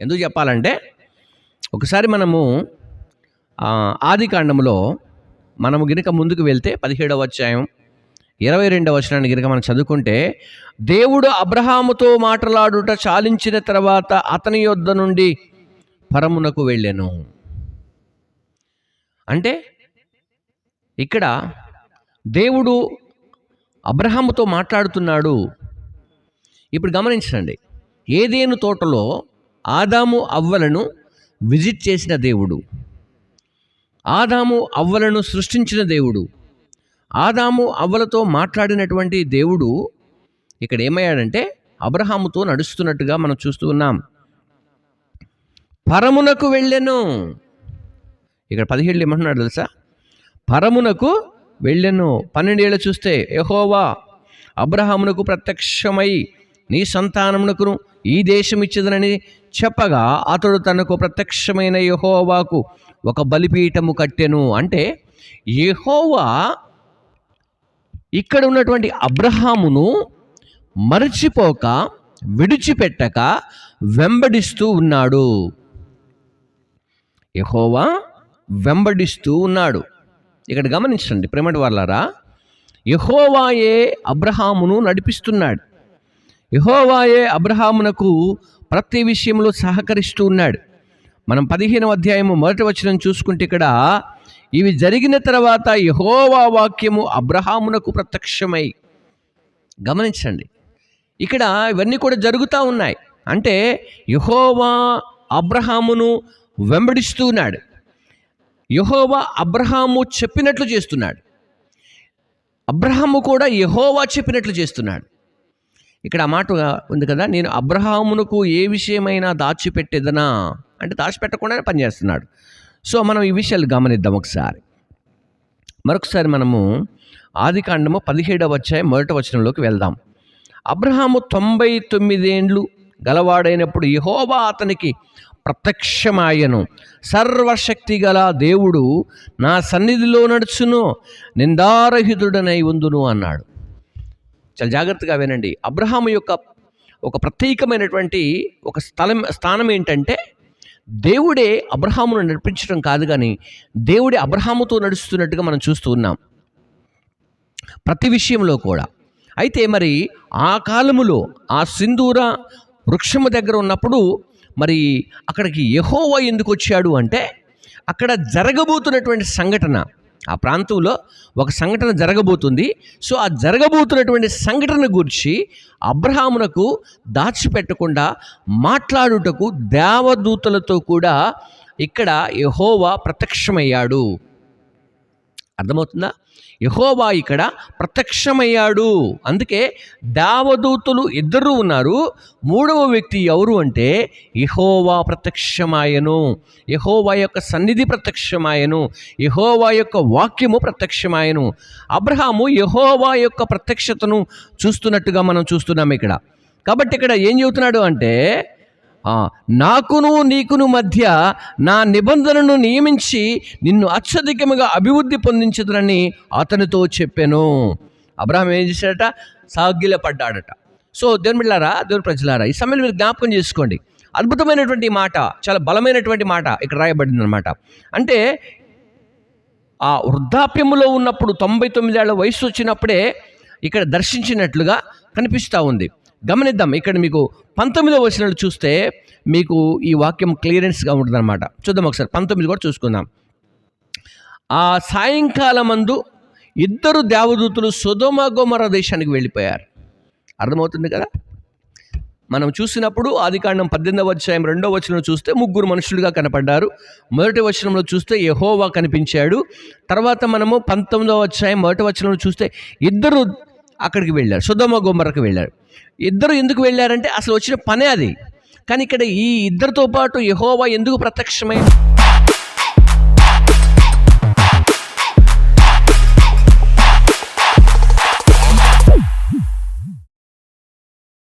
ఎందుకు చెప్పాలంటే ఒకసారి మనము ఆది కాండంలో మనము గినక ముందుకు వెళ్తే పదిహేడవ అధ్యాయం ఇరవై రెండవ వచనాన్ని గినక మనం చదువుకుంటే దేవుడు అబ్రహాముతో మాట్లాడుట చాలించిన తర్వాత అతని యొద్ద నుండి పరమునకు వెళ్ళాను. అంటే ఇక్కడ దేవుడు అబ్రహాముతో మాట్లాడుతున్నాడు. ఇప్పుడు గమనించండి ఏదేను తోటలో ఆదాము అవ్వలను విజిట్ చేసిన దేవుడు. ఆదాము అవ్వలను సృష్టించిన దేవుడు. ఆదాము అవ్వలతో మాట్లాడినటువంటి దేవుడు ఇక్కడ ఏమయ్యాడంటే అబ్రహాముతో నడుస్తున్నట్టుగా మనం చూస్తూ ఉన్నాం. పరమునకు వెళ్ళెను. ఇక్కడ పదిహేళ్ళు ఏమంటున్నాడు తెలుసా? పరమునకు వెళ్ళెను. పన్నెండేళ్ళు చూస్తే యహోవా అబ్రహామునకు ప్రత్యక్షమై నీ సంతానమునకును ఈ దేశం ఇచ్చదనని చెప్పగా అతడు తనకు ప్రత్యక్షమైన యహోవాకు ఒక బలిపీఠము కట్టెను. అంటే యహోవా ఇక్కడ ఉన్నటువంటి అబ్రహామును మరచిపోక విడిచిపెట్టక వెంబడిస్తూ ఉన్నాడు. యహోవా వెంబడిస్తూ ఉన్నాడు. ఇక్కడ గమనించండి ప్రేమటి వాళ్ళారా యహోవాయే అబ్రహామును నడిపిస్తున్నాడు. యహోవాయే అబ్రహామునకు ప్రతి విషయంలో సహకరిస్తూ ఉన్నాడు. మనం పదిహేనవ అధ్యాయము మొదటి వచనం చూసుకుంటే ఇక్కడ ఇవి జరిగిన తర్వాత యహోవా వాక్యము అబ్రహామునకు ప్రత్యక్షమై. గమనించండి. ఇక్కడ ఇవన్నీ కూడా జరుగుతూ ఉన్నాయి. అంటే యహోవా అబ్రహామును వెంబడిస్తూ ఉన్నాడు. యహోవా అబ్రహాము చెప్పినట్లు చేస్తున్నాడు. అబ్రహాము కూడా యహోవా చెప్పినట్లు చేస్తున్నాడు. ఇక్కడ ఆ మాట ఉంది కదా నేను అబ్రహామునకు ఏ విషయమైనా దాచిపెట్టేదనా? అంటే దాచిపెట్టకుండానే పనిచేస్తున్నాడు. సో మనం ఈ విషయాలు గమనిద్దాం ఒకసారి. మరొకసారి మనము ఆది కాండము పదిహేడవ వచ్చాయి మొదటి వచనంలోకి వెళ్దాం. అబ్రహాము తొంభై తొమ్మిదేండ్లు గలవాడైనప్పుడు యహోవా అతనికి ప్రత్యక్షమాయను. సర్వశక్తి గల దేవుడు నా సన్నిధిలో నడుచును నిందారహితుడనై ఉందును అన్నాడు. చాలా జాగ్రత్తగా వినండి. అబ్రహాము యొక్క ఒక ప్రత్యేకమైనటువంటి ఒక స్థలం స్థానం ఏంటంటే దేవుడే అబ్రహామును నడిపించడం కాదు కానీ దేవుడే అబ్రహాముతో నడుస్తున్నట్టుగా మనం చూస్తూ ఉన్నాం. ప్రతి విషయంలో కూడా. అయితే మరి ఆ కాలములో ఆ సింధూర వృక్షము దగ్గర ఉన్నప్పుడు మరి అక్కడికి యహోవా ఎందుకు వచ్చాడు అంటే అక్కడ జరగబోతున్నటువంటి సంఘటన. ఆ ప్రాంతంలో ఒక సంఘటన జరగబోతుంది. సో ఆ జరగబోతున్నటువంటి సంఘటన గురించి అబ్రహామునకు దాచిపెట్టకుండా మాట్లాడుటకు దేవదూతలతో కూడా ఇక్కడ యహోవా ప్రత్యక్షమయ్యాడు. అర్థమవుతుందా? యహోవా ఇక్కడ ప్రత్యక్షమయ్యాడు. అందుకే దావదూతులు ఇద్దరు ఉన్నారు. మూడవ వ్యక్తి ఎవరు అంటే యహోవా ప్రత్యక్షమాయను. యహోవా యొక్క సన్నిధి ప్రత్యక్షమాయను. యహోవా యొక్క వాక్యము ప్రత్యక్షమాయను. అబ్రహాము యహోవా యొక్క ప్రత్యక్షతను చూస్తున్నట్టుగా మనం చూస్తున్నాం ఇక్కడ. కాబట్టి ఇక్కడ ఏం చెబుతున్నాడు అంటే నాకును నీకును మధ్య నా నిబంధనను నియమించి నిన్ను అత్యధికముగా అభివృద్ధి పొందించదునని అతనితో చెప్పాను. అబ్రహం ఏం చేశాడట? సాగిల పడ్డాడట సో దేవుని బిళ్ళారా దేవుని ప్రజలారా ఈ సమయంలో మీరు జ్ఞాపకం చేసుకోండి. అద్భుతమైనటువంటి మాట చాలా బలమైనటువంటి మాట ఇక్కడ రాయబడింది అనమాట అంటే ఆ వృద్ధాప్యములో ఉన్నప్పుడు తొంభై తొమ్మిదేళ్ళ వయసు వచ్చినప్పుడే ఇక్కడ దర్శించినట్లుగా కనిపిస్తూ ఉంది. గమనిద్దాం. ఇక్కడ మీకు పంతొమ్మిదో వచనాలు చూస్తే మీకు ఈ వాక్యం క్లియరెన్స్గా ఉంటుందన్నమాట. చూద్దాం ఒకసారి. పంతొమ్మిది కూడా చూసుకుందాం. ఆ సాయంకాలమందు ఇద్దరు దేవదూతులు సుధోమ గోమర దేశానికి వెళ్ళిపోయారు. అర్థమవుతుంది కదా? మనం చూసినప్పుడు ఆదికాండం పద్దెనిమిదవ అధ్యాయం రెండో వచనంలో చూస్తే ముగ్గురు మనుషులుగా కనపడ్డారు. మొదటి వచనంలో చూస్తే యహోవా కనిపించాడు. తర్వాత మనము పంతొమ్మిదవ అధ్యాయం మొదటి వచనంలో చూస్తే ఇద్దరు అక్కడికి వెళ్ళారు సుధమ గుమ్మరకు వెళ్ళారు ఇద్దరు ఎందుకు వెళ్ళారంటే అసలు వచ్చిన పనే అది. కానీ ఇక్కడ ఈ ఇద్దరితో పాటు యహోవా ఎందుకు ప్రత్యక్షమై